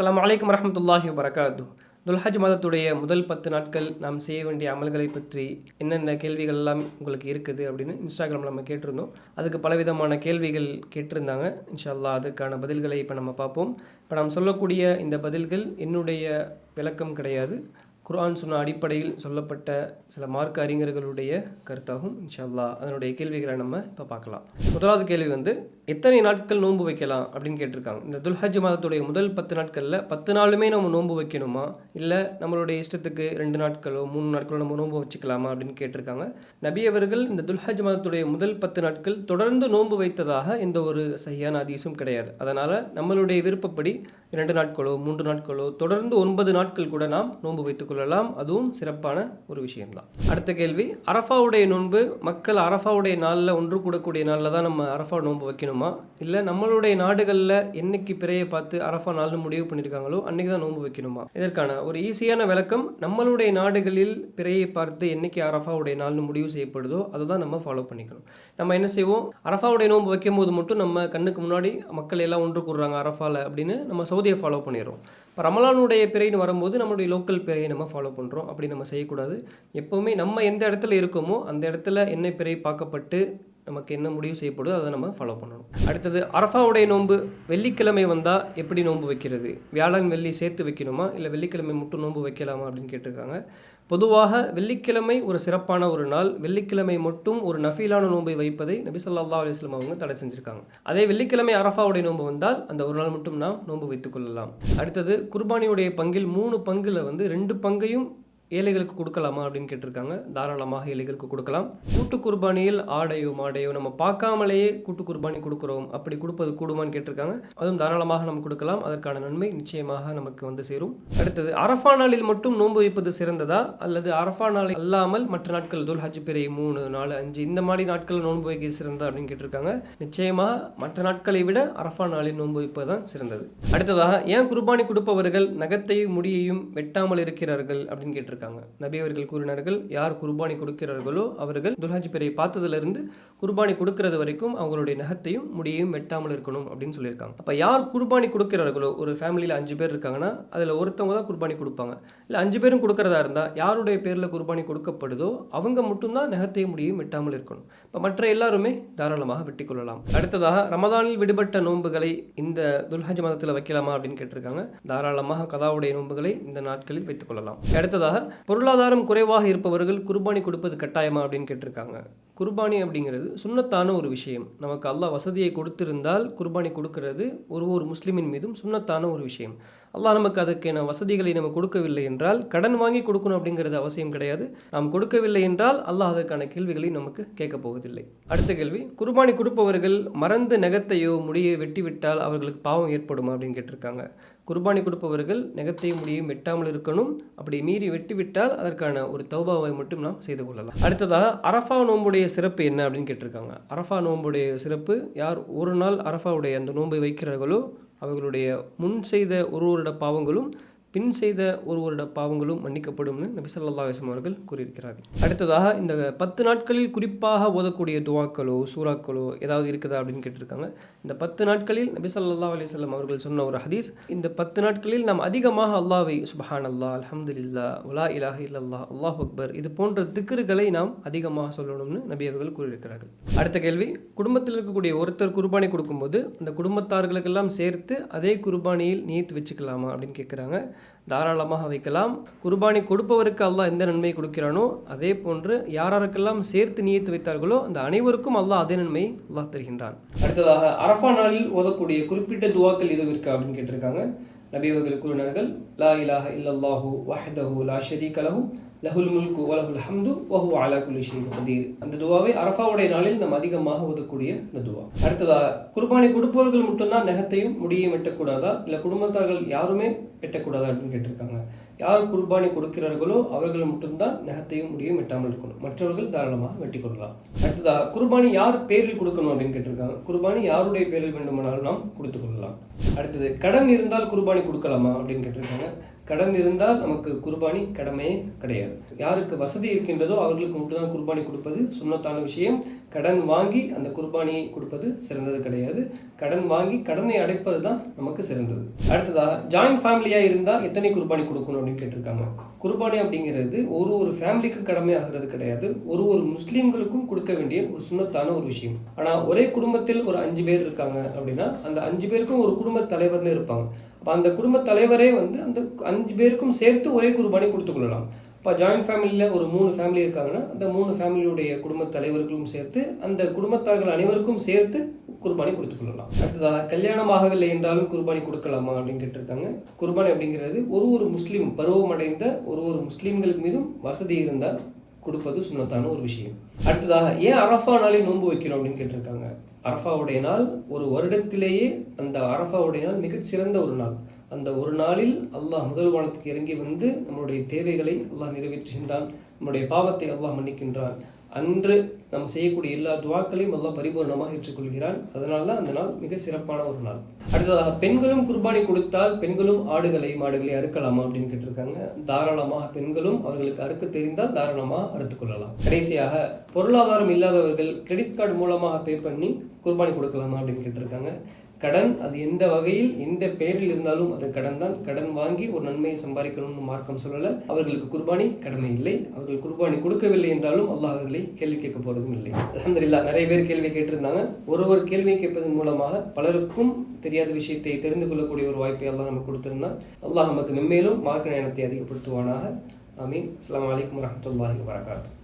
அஸ்லாம் வலைக்கம் வரமத்துல்லாஹி வரகாத்து துல்ஹஜ் மாதத்துடைய முதல் பத்து நாட்கள் நாம் செய்ய வேண்டிய அமல்களை பற்றி என்னென்ன கேள்விகள் எல்லாம் உங்களுக்கு இருக்குது அப்படின்னு இன்ஸ்டாகிராமில் நம்ம கேட்டிருந்தோம். அதுக்கு பலவிதமான கேள்விகள் கேட்டிருந்தாங்க. இன்ஷா அதுக்கான பதில்களை இப்போ நம்ம பார்ப்போம். இப்போ நாம் சொல்லக்கூடிய இந்த பதில்கள் என்னுடைய விளக்கம் கிடையாது. குர்ஆன் சொன்ன அடிப்படையில் சொல்லப்பட்ட சில மார்க்க அறிஞர்களுடைய கருத்தாகும் இன்ஷால்லா அதனுடைய கேள்விகளை நம்ம இப்போ பார்க்கலாம். முதலாவது கேள்வி வந்து எத்தனை நாட்கள் நோன்பு வைக்கலாம் அப்படின்னு கேட்டிருக்காங்க. இந்த துல்ஹஜ் மாதத்துடைய முதல் பத்து நாட்களில் பத்து நாளுமே நம்ம நோன்பு வைக்கணுமா? இல்லை நம்மளுடைய இஷ்டத்துக்கு ரெண்டு நாட்களோ மூணு நாட்களோ நம்ம நோன்பு வச்சுக்கலாமா அப்படின்னு கேட்டிருக்காங்க. நபி அவர்கள் இந்த துல்ஹஜ் மாதத்துடைய முதல் பத்து நாட்கள் தொடர்ந்து நோன்பு வைத்ததாக எந்த ஒரு சரியான அதிசயம் கிடையாது. அதனால் நம்மளுடைய விருப்பப்படி இரண்டு நாட்களோ மூன்று நாட்களோ தொடர்ந்து ஒன்பது நாட்கள் கூட நாம் நோன்பு வைத்து கொள்ளலாம். அதுவும் சிறப்பான ஒரு விஷயம்தான். அடுத்த கேள்வி அரஃபாவுடைய நோன்பு மக்கள் அரஃபாவுடைய நாளில் ஒன்று கூடக்கூடிய நாளில் தான் நம்ம அரஃபா நோன்பு வைக்கணுமா? இல்லை நம்மளுடைய நாடுகளில் என்னைக்கு பிறையை பார்த்து அரஃபா நாள்னு முடிவு பண்ணியிருக்காங்களோ அன்றைக்கி தான் நோன்பு வைக்கணுமா? இதற்கான ஒரு ஈஸியான விளக்கம் நம்மளுடைய நாடுகளில் பிறையை பார்த்து என்னைக்கு அரஃபாவுடைய நாள்னு முடிவு செய்யப்படுதோ அதை தான் நம்ம ஃபாலோ பண்ணிக்கணும். நம்ம என்ன செய்வோம்? அரஃபாவுடைய நோன்பு வைக்கும் போது மட்டும் நம்ம கண்ணுக்கு முன்னாடி மக்கள் எல்லாம் ஒன்று கூடுறாங்க அரஃபாவில் அப்படின்னு நம்ம சவுதியை ஃபாலோ பண்ணிடுறோம். ரமலானுடைய பிறைன்னு வரும்போது நம்மளுடைய லோக்கல் பிறையை நம்ம ஃபாலோ பண்ணுறோம் அப்படி நம்ம செய்யக்கூடாது. எப்போவுமே நம்ம எந்த இடத்துல இருக்கோமோ அந்த இடத்துல என்ன பிறை பார்க்கப்பட்டு நமக்கு என்ன முடிவு செய்யப்படுதோ அதை நம்ம ஃபாலோ பண்ணணும். அடுத்தது அரஃபாவுடைய நோன்பு வெள்ளிக்கிழமை வந்தால் எப்படி நோன்பு வைக்கிறது? வியாழன் வெள்ளி சேர்த்து வைக்கணுமா? இல்லை வெள்ளிக்கிழமை மட்டும் நோன்பு வைக்கலாமா அப்படின்னு கேட்டிருக்காங்க. பொதுவாக வெள்ளிக்கிழமை ஒரு சிறப்பான ஒரு நாள் வெள்ளிக்கிழமை மட்டும் ஒரு நஃபீலான நோன்பை வைப்பதை நபி சொல்லா அலுவலம் அவங்க தடை செஞ்சுருக்காங்க. அதே வெள்ளிக்கிழமை அரஃபாவுடைய நோன்பு வந்தால் அந்த ஒரு நாள் மட்டும் நாம் நோன்பு வைத்துக் கொள்ளலாம். அடுத்தது குர்பானியுடைய பங்கில் மூணு பங்குல வந்து ரெண்டு பங்கையும் ஏழைகளுக்கு கொடுக்கலாமா அப்படின்னு கேட்டிருக்காங்க. தாராளமாக ஏழைகளுக்கு கொடுக்கலாம். கூட்டு குர்பானியில் ஆடையோ மாடையோ நம்ம பார்க்காமலேயே கூட்டு குர்பானி கொடுக்குறோம். அப்படி கொடுப்பது கூடுமான்னு கேட்டிருக்காங்க. அதுவும் தாராளமாக நம்ம கொடுக்கலாம். அதற்கான நன்மை நிச்சயமாக நமக்கு வந்து சேரும். அடுத்தது அரஃபா நாளில் மட்டும் நோன்பு வைப்பது சிறந்ததா? அல்லது அரஃபா நாளில் அல்லாமல் மற்ற நாட்கள் துல் ஹஜ் பிறை மூணு நாலு அஞ்சு இந்த மாதிரி நாட்கள் நோன்பு வைக்கிறது சிறந்ததா அப்படின்னு கேட்டிருக்காங்க. நிச்சயமாக மற்ற நாட்களை விட அரஃபா நாளில் நோன்பு வைப்பது தான் சிறந்தது. அடுத்ததாக ஏன் குர்பானி கொடுப்பவர்கள் நகத்தையும் முடியையும் வெட்டாமல் இருக்கிறார்கள் அப்படின்னு கேட்டிருக்காங்க. நபி அவர்கள் கூறினார்கள் யார் குர்பானி கொடுக்கிறார்களோ அவர்கள் துல்ஹாஜ் பிறை பார்த்ததிலிருந்து குர்பானி கொடுக்கறது வரைக்கும் அவங்களுடைய நகத்தையும் முடியையும் வெட்டாமல் இருக்கணும் அப்படின்னு சொல்லியிருக்காங்க. அப்போ யார் குர்பானி கொடுக்கிறார்களோ ஒரு ஃபேமிலியில் அஞ்சு பேர் இருக்காங்கன்னா அதில் ஒருத்தவங்க தான் குர்பானி கொடுப்பாங்க. இல்லை அஞ்சு பேரும் கொடுக்கறதா இருந்தால் யாருடைய பேரில் குர்பானி கொடுக்கப்படுதோ அவங்க மட்டும்தான் நகத்தையும் முடியும் வெட்டாமல் இருக்கணும். இப்போ மற்ற எல்லாருமே தாராளமாக வெட்டி கொள்ளலாம் அடுத்ததாக ரமதானில் விடுபட்ட நோன்புகளை இந்த துல்ஹாஜ் மதத்தில் வைக்கலாமா அப்படின்னு கேட்டிருக்காங்க. தாராளமாக கதாவுடைய நோன்புகளை இந்த நாட்களில் வைத்துக் கொள்ளலாம். அடுத்ததாக பொருளாதாரம் குறைவாக இருப்பவர்கள் குர்பானி கொடுப்பது கட்டாயமா அப்படின்னு கேட்டிருக்காங்க. குர்பானி அப்படிங்கிறது சுன்னத்தான ஒரு விஷயம். நமக்கு அல்லாஹ் வசதியை கொடுத்திருந்தால் குர்பானி கொடுக்கிறது ஒரு ஒரு முஸ்லிமின் மீதும் சுண்ணத்தான ஒரு விஷயம். அல்லாஹ் நமக்கு அதுக்கான வசதிகளை நம்ம கொடுக்கவில்லை என்றால் கடன் வாங்கி கொடுக்கணும் அப்படிங்கிறது அவசியம் கிடையாது. நாம் கொடுக்கவில்லை என்றால் அல்லாஹ் அதற்கான கேள்விகளை நமக்கு கேட்கப் போவதில்லை. அடுத்த கேள்வி குர்பானி கொடுப்பவர்கள் மறந்து நகத்தையோ முடியை வெட்டிவிட்டால் அவர்களுக்கு பாவம் ஏற்படுமா அப்படின்னு கேட்டிருக்காங்க. குர்பானி கொடுப்பவர்கள் நெகத்தையும் முடியும் வெட்டாமல் இருக்கணும். அப்படி மீறி வெட்டிவிட்டால் அதற்கான ஒரு தௌபாவை மட்டும் நாம் செய்து கொள்ளலாம். அடுத்ததாக அரஃபா நோம்புடைய சிறப்பு என்ன அப்படின்னு கேட்டிருக்காங்க. அரஃபா நோம்புடைய சிறப்பு யார் ஒரு நாள் அரஃபாவுடைய அந்த நோன்பை வைக்கிறார்களோ அவர்களுடைய முன் செய்த ஒரு வருட பாவங்களும் பின் செய்த ஒருவருட பாவங்களும் மன்னிக்கப்படும்னு நபி ஸல்லல்லாஹு அலைஹி அவர்கள் கூறியிருக்கிறார்கள். அடுத்ததாக இந்த பத்து நாட்களில் குறிப்பாக ஓதக்கூடிய துவாக்களோ சூறாக்களோ ஏதாவது இருக்குதா அப்படின்னு கேட்டிருக்காங்க. இந்த பத்து நாட்களில் நபி ஸல்லல்லாஹு அலைஹி அவர்கள் சொன்ன ஒரு ஹதீஸ் இந்த பத்து நாட்களில் நாம் அதிகமாக அல்லாவை சுபஹான் அல்லாஹ் அல்ஹம்துலில்லா உலா இலாஹ இல்லல்லா அல்லாஹ் அக்பர் இது போன்ற திக்ருகளை நாம் அதிகமாக சொல்லணும்னு நபி அவர்கள் கூறியிருக்கிறார்கள். அடுத்த கேள்வி குடும்பத்தில் இருக்கக்கூடிய ஒருத்தர் குர்பானி கொடுக்கும்போது அந்த குடும்பத்தார்களுக்கெல்லாம் சேர்த்து அதே குர்பானியில் நீத்து வச்சுக்கலாமா அப்படின்னு கேட்குறாங்க. தாராளமாக வைக்கலாம். குர்பானி கொடுப்பவருக்கு அல்லாஹ் எந்த நன்மை கொடுக்கிறானோ அதே போன்று யாராருக்கெல்லாம் சேர்த்து நியத்து வைத்தார்களோ அந்த அனைவருக்கும் அல்லாஹ் அதே நன்மை அல்லாஹ் தருகின்றான். அடுத்ததாக அரஃபா நாளில் ஓதக்கூடிய குறிப்பிட்ட துவாக்கள் எதுவும் இருக்கா அப்படின்னு கேட்டிருக்காங்க. நபி அவர்கள் கூறினார்கள் லா இலாஹ இல்லல்லாஹு வஹதஹு லா ஷரீக லஹு லஹுல் முல்கு வலஹுல் ஹம்து வஹு அலா குல்லி கதீர். அந்த துவாவை அரஃபாவுடைய நாளில் நாம் அதிகமாக ஓதக்கூடிய இந்த துவா. அடுத்ததாக குர்பானி கொடுப்பவர்கள் மட்டும்தான் நெகத்தையும் முடியையும் எட்டக்கூடாதா இல்லை குடும்பத்தார்கள் யாருமே வெட்டக்கூடாதா அப்படின்னு கேட்டிருக்காங்க. யார் குர்பானி கொடுக்கிறார்களோ அவர்கள் மட்டும்தான் நெகத்தையும் முடியும் வெட்டாமல் இருக்கணும். மற்றவர்கள் தாராளமாக வெட்டி கொள்ளலாம். அடுத்ததாக குர்பானி யார் பேரில் கொடுக்கணும் அப்படின்னு கேட்டிருக்காங்க. குர்பானி யாருடைய பேரில் வேண்டுமானாலும் நாம் கொடுத்து கொள்ளலாம். அடுத்தது கடன் இருந்தால் குர்பானி கொடுக்கலாமா அப்படின்னு கேட்டிருக்காங்க. கடன் இருந்தால் நமக்கு குர்பானி கடமையே கிடையாது. யாருக்கு வசதி இருக்கின்றதோ அவர்களுக்கு மட்டும்தான் குர்பானி கொடுப்பது சுண்ணத்தான விஷயம். கடன் வாங்கி அந்த குர்பானியை கொடுப்பது சிறந்தது கிடையாது. கடன் வாங்கி கடனை அடைப்பது தான் நமக்கு சிறந்தது. அடுத்ததாக ஜாயிண்ட் ஃபேமிலியாக இருந்தால் எத்தனை குர்பானி கொடுக்கணும் அப்படின்னு கேட்டிருக்காங்க. குர்பானி அப்படிங்கிறது ஒரு ஒரு ஃபேமிலிக்கும் கடமை ஆகிறது கிடையாது. ஒரு ஒரு முஸ்லீம்களுக்கும் கொடுக்க வேண்டிய ஒரு சுண்ணத்தான ஒரு விஷயம். ஆனால் ஒரே குடும்பத்தில் ஒரு அஞ்சு பேர் இருக்காங்க அப்படின்னா அந்த அஞ்சு பேருக்கும் ஒரு குடும்ப தலைவர்னு இருப்பாங்க. அப்போ அந்த குடும்ப தலைவரே வந்து அந்த அஞ்சு பேருக்கும் சேர்த்து ஒரே குர்பானி கொடுத்துக்கொள்ளலாம் இப்போ ஜாயிண்ட் ஃபேமிலியில் ஒரு மூணு ஃபேமிலி இருக்காங்கன்னா அந்த மூணு ஃபேமிலியுடைய குடும்ப தலைவர்களும் சேர்த்து அந்த குடும்பத்தார்கள் அனைவருக்கும் சேர்த்து குர்பானி கொடுத்துக்கொள்ளலாம் அடுத்ததாக கல்யாணம் ஆகவில்லை என்றாலும் குர்பானி கொடுக்கலாமா அப்படின்னு கேட்டிருக்காங்க. குர்பானி அப்படிங்கிறது ஒரு ஒரு முஸ்லீம் பருவமடைந்த ஒரு ஒரு முஸ்லீம்களுக்கு மீதும் வசதி இருந்தால் கொடுப்பது சுண்ணத்தான ஒரு விஷயம். அடுத்ததாக ஏன் அரஃபா நாளில் நோன்பு வைக்கிறோம் அப்படின்னு கேட்டிருக்காங்க. அரஃபாவுடைய நாள் ஒரு வருடத்திலேயே அந்த அரஃபாவுடைய நாள் மிகச்சிறந்த ஒரு நாள். அந்த ஒரு நாளில் அல்லாஹ் முதல் வானத்துக்கு இறங்கி வந்து நம்மளுடைய தேவைகளை அல்லாஹ் நிறைவேற்றுகின்றான். நம்முடைய பாவத்தை அல்லாஹ் மன்னிக்கின்றான். அன்று நாம் செய்யக்கூடிய எல்லா துவாக்களையும் அல்லாஹ் பரிபூர்ணமாக ஏற்றுக்கொள்கிறான். அதனால தான் அந்த நாள் மிக சிறப்பான ஒரு நாள். அடுத்ததாக பெண்களும் குர்பானி கொடுத்தால் பெண்களும் ஆடுகளை மாடுகளை அறுக்கலாமா அப்படின்னு கேட்டிருக்காங்க. தாராளமாக பெண்களும் அவர்களுக்கு அறுக்க தெரிந்தால் தாராளமாக அறுத்துக்கொள்ளலாம் கடைசியாக பொருளாதாரம் இல்லாதவர்கள் கிரெடிட் கார்டு மூலமாக பே பண்ணி குர்பானி கொடுக்கலாமா அப்படின்னு கேட்டிருக்காங்க. கடன் அது எந்த வகையில் எந்த பெயரில் இருந்தாலும் அது கடன் தான் கடன் வாங்கி ஒரு நன்மையை சம்பாதிக்கணும்னு மார்க்கம் சொல்லலை. அவர்களுக்கு குர்பானி கடமை இல்லை. அவர்கள் குர்பானி கொடுக்கவில்லை என்றாலும் அல்லாஹ் அவர்களை கேள்வி கேட்க போறதும் இல்லை. அலமதுல்லா நிறைய பேர் கேள்வி கேட்டிருந்தாங்க. ஒரு ஒரு கேள்வி கேட்பதன் மூலமாக பலருக்கும் தெரியாத விஷயத்தை தெரிந்து கொள்ளக்கூடிய ஒரு வாய்ப்பை எல்லாம் நமக்கு கொடுத்திருந்தான். அல்லாஹ் நமக்கு மென்மேலும் மார்க்க நேரத்தை அதிகப்படுத்துவானாக. ஆமீன். அஸ்லாம் வலைக்கம் வரமத்துல்லாஹி வரகாத்து